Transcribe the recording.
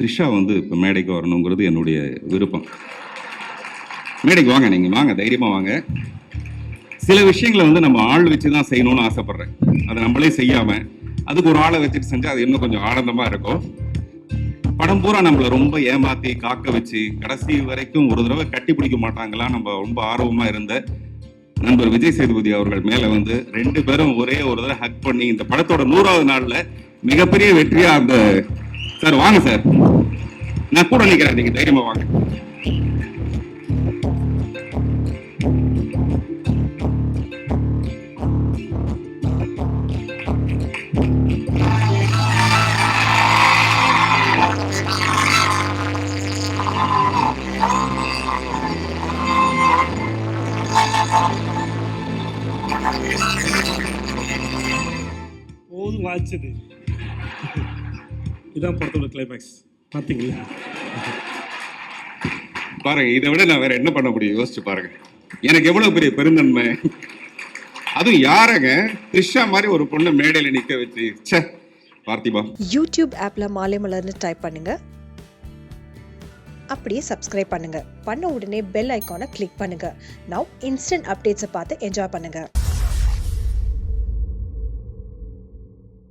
த்ரிஷா வந்து இப்போ மேடைக்கு வரணுங்கிறது என்னுடைய விருப்பம். மேடைக்கு வாங்க நீங்கள் வாங்க தைரியமாக வாங்க. சில விஷயங்களை வந்து நம்ம ஆள் வச்சு தான் செய்யணும்னு ஆசைப்பட்றேன். அதை நம்மளே செய்யாமல் அதுக்கு ஒரு ஆளை வச்சுட்டு செஞ்சால் அது இன்னும் கொஞ்சம் ஆனந்தமாக இருக்கும். படம் பூரா நம்மளை ரொம்ப ஏமாத்தி காக்க வச்சு கடைசி வரைக்கும் ஒரு தடவை கட்டி பிடிக்க மாட்டாங்களா? நம்ம ரொம்ப ஆர்வமாக இருந்த நண்பர் விஜய் சேதுபதி அவர்கள் மேலே வந்து ரெண்டு பேரும் ஒரே ஒரு தடவை ஹக் பண்ணி இந்த படத்தோட நூறாவது நாளில் மிகப்பெரிய வெற்றியாக அந்த சார் வாங்க சார். நான் கூட நிக்கிறேன். நீங்க தைரியமா வாங்க. போதும் வாய்ச்சது. இதான் படத்தோட கிளைமேக்ஸ் பார்த்தீங்களா பாருங்க இதை விட நான் வேற என்ன பண்ண முடியும்? யோசிச்சு பாருங்க. எனக்கு எவ்வளவு பெரிய பெருந்தன்மை? அதுவும் யாரங்க? த்ரிஷா மாதிரி ஒரு பொண்ணு மேடையில நிக்க வச்சு. ச்சே பார்த்திபா. யூடியூப் ஆப்பில் மாலை மலர்னு டைப் பண்ணுங்க. அப்படியே சப்ஸ்கிரைப் பண்ணுங்க. பண்ண உடனே பெல் ஐக்கானை கிளிக் பண்ணுங்க. நவ் இன்ஸ்டன்ட் அப்டேட்ஸை பார்த்து என்ஜாய் பண்ணுங்க.